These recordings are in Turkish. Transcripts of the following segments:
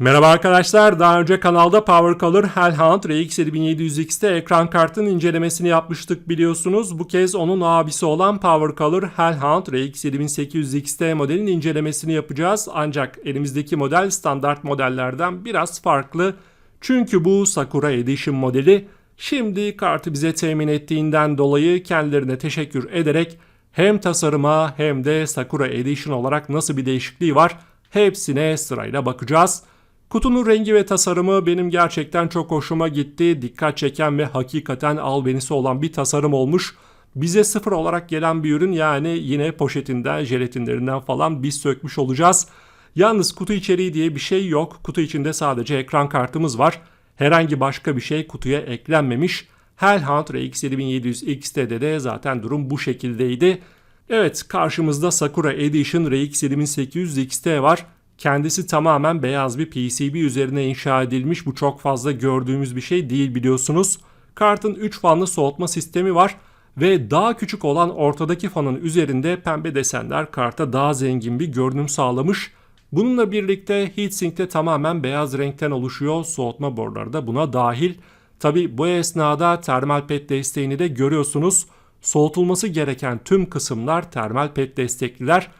Merhaba arkadaşlar. Daha önce kanalda Power Color Hellhound RX7700X'te ekran kartının incelemesini yapmıştık biliyorsunuz. Bu kez onun abisi olan Power Color Hellhound RX7800XT modelin incelemesini yapacağız. Ancak elimizdeki model standart modellerden biraz farklı. Çünkü bu Sakura Edition modeli. Şimdi kartı bize temin ettiğinden dolayı kendilerine teşekkür ederek hem tasarıma hem de Sakura Edition olarak nasıl bir değişikliği var hepsine sırayla bakacağız. Kutunun rengi ve tasarımı benim gerçekten çok hoşuma gitti. Dikkat çeken ve hakikaten albenisi olan bir tasarım olmuş. Bize sıfır olarak gelen bir ürün yani yine poşetinden, jelatinlerinden falan biz sökmüş olacağız. Yalnız kutu içeriği diye bir şey yok. Kutu içinde sadece ekran kartımız var. Herhangi başka bir şey kutuya eklenmemiş. Hellhound RX7700 XT'de de zaten durum bu şekildeydi. Evet karşımızda Sakura Edition RX7800 XT var. Kendisi tamamen beyaz bir PCB üzerine inşa edilmiş. Bu çok fazla gördüğümüz bir şey değil biliyorsunuz. Kartın 3 fanlı soğutma sistemi var ve daha küçük olan ortadaki fanın üzerinde pembe desenler karta daha zengin bir görünüm sağlamış. Bununla birlikte heatsink'te tamamen beyaz renkten oluşuyor. Soğutma boruları da buna dahil. Tabi bu esnada termal pet desteğini de görüyorsunuz. Soğutulması gereken tüm kısımlar termal pet destekliler.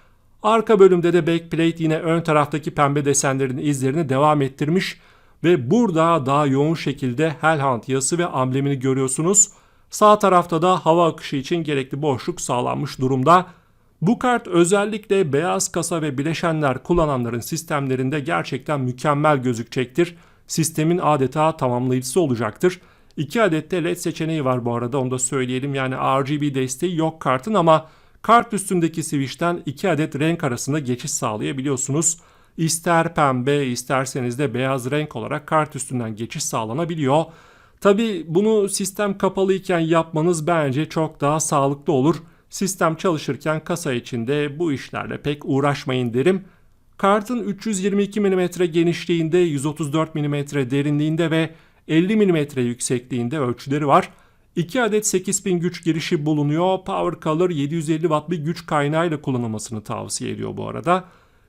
Arka bölümde de backplate yine ön taraftaki pembe desenlerin izlerini devam ettirmiş ve burada daha yoğun şekilde Hellhound yazısı ve amblemini görüyorsunuz. Sağ tarafta da hava akışı için gerekli boşluk sağlanmış durumda. Bu kart özellikle beyaz kasa ve bileşenler kullananların sistemlerinde gerçekten mükemmel gözükecektir. Sistemin adeta tamamlayıcısı olacaktır. 2 adet de LED seçeneği var bu arada onu da söyleyelim. Yani RGB desteği yok kartın ama Kart üstündeki switch'ten iki adet renk arasında geçiş sağlayabiliyorsunuz. İster pembe isterseniz de beyaz renk olarak kart üstünden geçiş sağlanabiliyor. Tabi bunu sistem kapalı iken yapmanız bence çok daha sağlıklı olur. Sistem çalışırken kasa içinde bu işlerle pek uğraşmayın derim. Kartın 322 mm genişliğinde, 134 mm derinliğinde ve 50 mm yüksekliğinde ölçüleri var. 2 adet 8000 güç girişi bulunuyor. Power Color 750 watt bir güç kaynağıyla kullanılmasını tavsiye ediyor bu arada.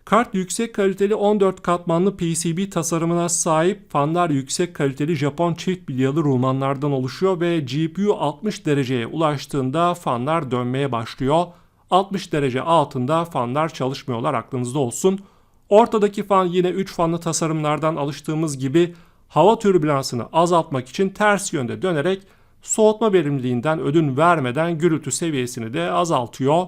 Kart yüksek kaliteli 14 katmanlı PCB tasarımına sahip. Fanlar yüksek kaliteli Japon çift bilyalı rulmanlardan oluşuyor ve GPU 60 dereceye ulaştığında fanlar dönmeye başlıyor. 60 derece altında fanlar çalışmıyorlar aklınızda olsun. Ortadaki fan yine 3 fanlı tasarımlardan alıştığımız gibi hava türbülansını azaltmak için ters yönde dönerek soğutma verimliliğinden ödün vermeden gürültü seviyesini de azaltıyor.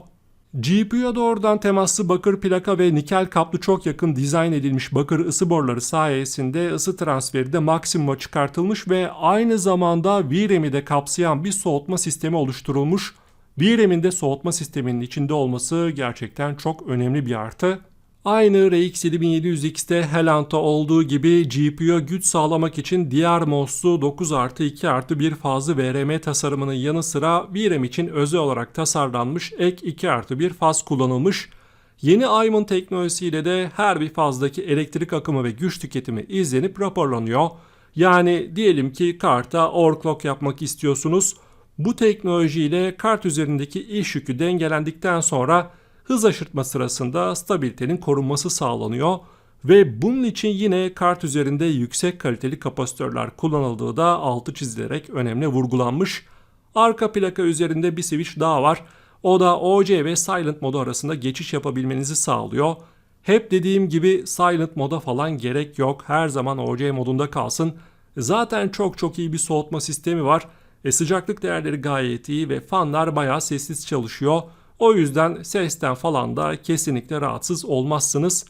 GPU'ya doğrudan temaslı bakır plaka ve nikel kaplı çok yakın dizayn edilmiş bakır ısı boruları sayesinde ısı transferi de maksimuma çıkartılmış ve aynı zamanda VRAM'i de kapsayan bir soğutma sistemi oluşturulmuş. VRAM'in de soğutma sisteminin içinde olması gerçekten çok önemli bir artı. Aynı RX7700X'te Helant'a olduğu gibi GPU'ya güç sağlamak için diğer MOS'lu 9 artı 2 artı 1 fazlı VRM tasarımının yanı sıra VRAM için özel olarak tasarlanmış ek 2 artı 1 faz kullanılmış. Yeni Iman teknolojisiyle de her bir fazdaki elektrik akımı ve güç tüketimi izlenip raporlanıyor. Yani diyelim ki karta overclock yapmak istiyorsunuz. Bu teknolojiyle kart üzerindeki iş yükü dengelendikten sonra hız aşırtma sırasında stabilitenin korunması sağlanıyor ve bunun için yine kart üzerinde yüksek kaliteli kapasitörler kullanıldığı da altı çizilerek önemli vurgulanmış. Arka plaka üzerinde bir switch daha var. O da OC ve Silent modu arasında geçiş yapabilmenizi sağlıyor. Hep dediğim gibi Silent moda falan gerek yok. Her zaman OC modunda kalsın. Zaten çok çok iyi bir soğutma sistemi var. E sıcaklık değerleri gayet iyi ve fanlar bayağı sessiz çalışıyor. O yüzden sesten falan da kesinlikle rahatsız olmazsınız.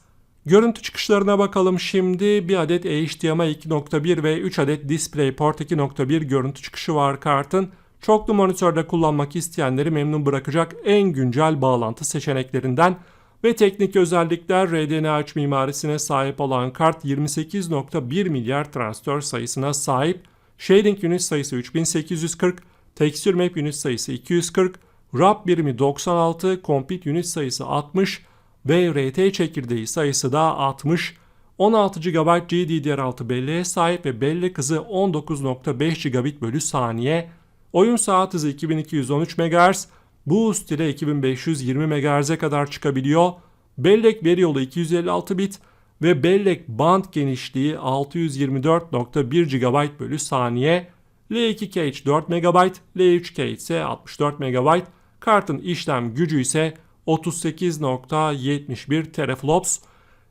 Görüntü çıkışlarına bakalım şimdi. Bir adet HDMI 2.1 ve 3 adet DisplayPort 2.1 görüntü çıkışı var kartın. Çoklu monitörde kullanmak isteyenleri memnun bırakacak en güncel bağlantı seçeneklerinden ve teknik özellikler RDNA3 mimarisine sahip olan kart 28.1 milyar transistör sayısına sahip. Shading unit sayısı 3840, Texture Map unit sayısı 240, RAP birimi 96, Compute Unit sayısı 60 ve RT çekirdeği sayısı da 60. 16 GB GDDR6 belleğe sahip ve bellek hızı 19.5 gigabit bölü saniye. Oyun saat hızı 2213 MHz, boost ile 2520 MHz'e kadar çıkabiliyor. Bellek veri yolu 256 bit, ve bellek band genişliği 624.1 GB bölü saniye. L2K 4 MB, L3K ise 64 MB. Kartın işlem gücü ise 38.71 teraflops.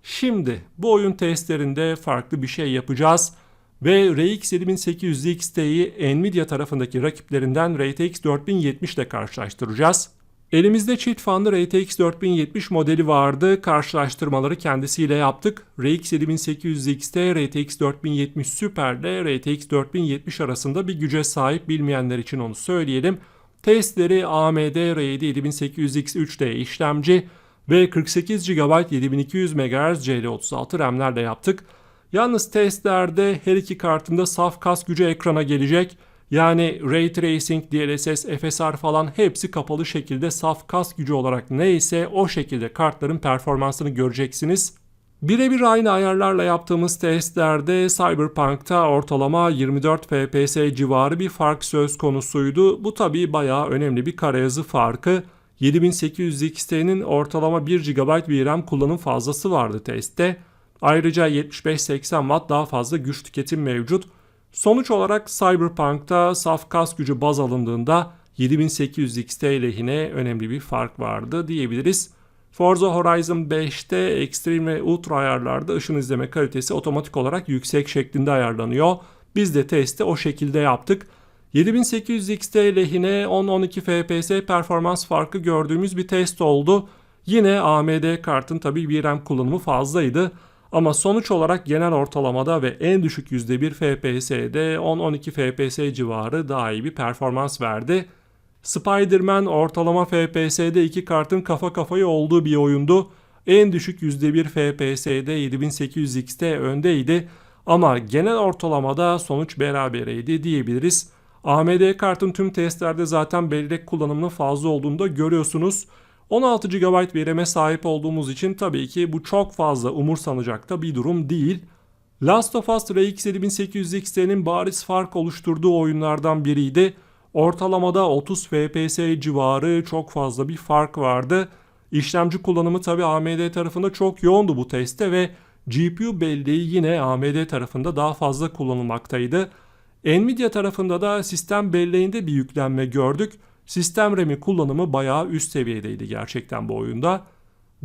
Şimdi bu oyun testlerinde farklı bir şey yapacağız ve RX 7800 XT'yi Nvidia tarafındaki rakiplerinden RTX 4070 ile karşılaştıracağız. Elimizde çift fanlı RTX 4070 modeli vardı. Karşılaştırmaları kendisiyle yaptık. RX 7800 XT, RTX 4070 Super ile RTX 4070 arasında bir güce sahip bilmeyenler için onu söyleyelim. Testleri AMD R7 7800X3D işlemci ve 48 GB 7200 MHz CL36 RAM'lerle yaptık. Yalnız testlerde her iki kartında saf kas gücü ekrana gelecek. Yani Ray Tracing, DLSS, FSR falan hepsi kapalı şekilde saf kas gücü olarak neyse o şekilde kartların performansını göreceksiniz. Birebir aynı ayarlarla yaptığımız testlerde Cyberpunk'ta ortalama 24 FPS civarı bir fark söz konusuydu. Bu tabii bayağı önemli bir karayazı farkı. 7800 XT'nin ortalama 1 GB VRAM kullanım fazlası vardı testte. Ayrıca 75-80 Watt daha fazla güç tüketim mevcut. Sonuç olarak Cyberpunk'ta saf kas gücü baz alındığında 7800 XT lehine önemli bir fark vardı diyebiliriz. Forza Horizon 5'te Extreme ve Ultra ayarlarda ışın izleme kalitesi otomatik olarak yüksek şeklinde ayarlanıyor. Biz de testi o şekilde yaptık. 7800 XT lehine 10-12 FPS performans farkı gördüğümüz bir test oldu. Yine AMD kartın tabi VRAM kullanımı fazlaydı. Ama sonuç olarak genel ortalamada ve en düşük %1 FPS'de 10-12 FPS civarı daha iyi bir performans verdi. Spider-Man ortalama FPS'de iki kartın kafa kafaya olduğu bir oyundu. En düşük %1 FPS'de 7800 XT öndeydi ama genel ortalamada sonuç berabereydi diyebiliriz. AMD kartın tüm testlerde zaten bellek kullanımının fazla olduğunu da görüyorsunuz. 16 GB VRAM'e sahip olduğumuz için tabii ki bu çok fazla umursanacak da bir durum değil. Last of Us RX 7800 XT'nin bariz fark oluşturduğu oyunlardan biriydi. Ortalamada 30 FPS civarı çok fazla bir fark vardı. İşlemci kullanımı tabi AMD tarafında çok yoğundu bu testte ve GPU belleği yine AMD tarafında daha fazla kullanılmaktaydı. Nvidia tarafında da sistem belleğinde bir yüklenme gördük. Sistem RAM'i kullanımı bayağı üst seviyedeydi gerçekten bu oyunda.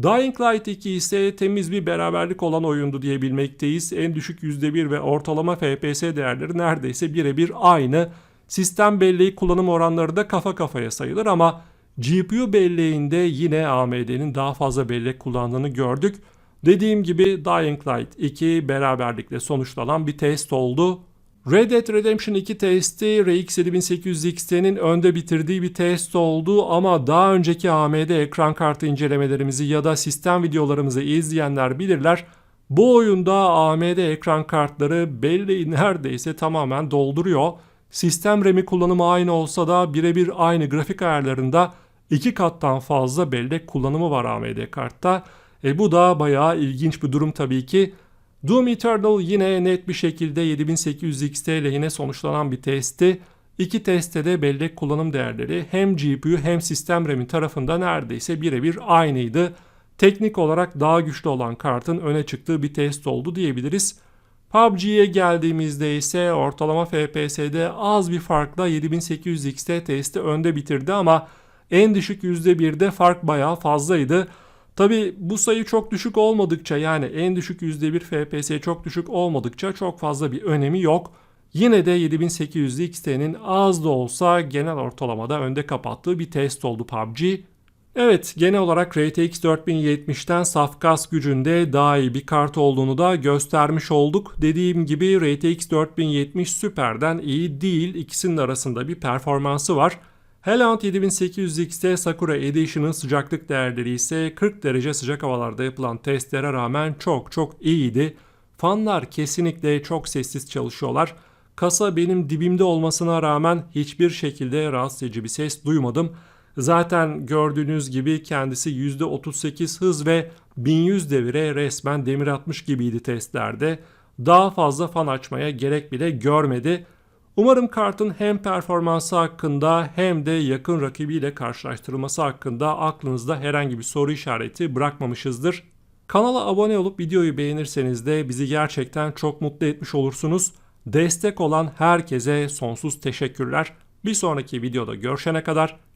Dying Light 2 ise temiz bir beraberlik olan oyundu diyebilmekteyiz. En düşük %1 ve ortalama FPS değerleri neredeyse birebir aynı. Sistem belleği kullanım oranları da kafa kafaya sayılır ama GPU belleğinde yine AMD'nin daha fazla bellek kullandığını gördük. Dediğim gibi Dying Light 2 beraberlikle sonuçlanan bir test oldu. Red Dead Redemption 2 testi RX 7800 XT'nin önde bitirdiği bir test oldu ama daha önceki AMD ekran kartı incelemelerimizi ya da sistem videolarımızı izleyenler bilirler. Bu oyunda AMD ekran kartları belleği neredeyse tamamen dolduruyor. Sistem RAM'i kullanımı aynı olsa da birebir aynı grafik ayarlarında iki kattan fazla bellek kullanımı var AMD kartta. E bu da bayağı ilginç bir durum tabii ki. Doom Eternal yine net bir şekilde 7800 XT lehine sonuçlanan bir testti. İki testte de bellek kullanım değerleri hem GPU hem sistem RAM'in tarafında neredeyse birebir aynıydı. Teknik olarak daha güçlü olan kartın öne çıktığı bir test oldu diyebiliriz. PUBG'ye geldiğimizde ise ortalama FPS'de az bir farkla 7800 XT testi önde bitirdi ama en düşük %1'de fark bayağı fazlaydı. Tabi bu sayı çok düşük olmadıkça yani en düşük %1 FPS çok düşük olmadıkça çok fazla bir önemi yok. Yine de 7800 XT'nin az da olsa genel ortalamada önde kapattığı bir test oldu PUBG. Evet genel olarak RTX 4070'ten saf kas gücünde daha iyi bir kart olduğunu da göstermiş olduk. Dediğim gibi RTX 4070 Super'den iyi değil ikisinin arasında bir performansı var. Hellhound 7800 XT Sakura Edition'ın sıcaklık değerleri ise 40 derece sıcak havalarda yapılan testlere rağmen çok çok iyiydi. Fanlar kesinlikle çok sessiz çalışıyorlar. Kasa benim dibimde olmasına rağmen hiçbir şekilde rahatsız edici bir ses duymadım. Zaten gördüğünüz gibi kendisi %38 hız ve 1100 devire resmen demir atmış gibiydi testlerde. Daha fazla fan açmaya gerek bile görmedi. Umarım kartın hem performansı hakkında hem de yakın rakibiyle karşılaştırılması hakkında aklınızda herhangi bir soru işareti bırakmamışızdır. Kanala abone olup videoyu beğenirseniz de bizi gerçekten çok mutlu etmiş olursunuz. Destek olan herkese sonsuz teşekkürler. Bir sonraki videoda görüşene kadar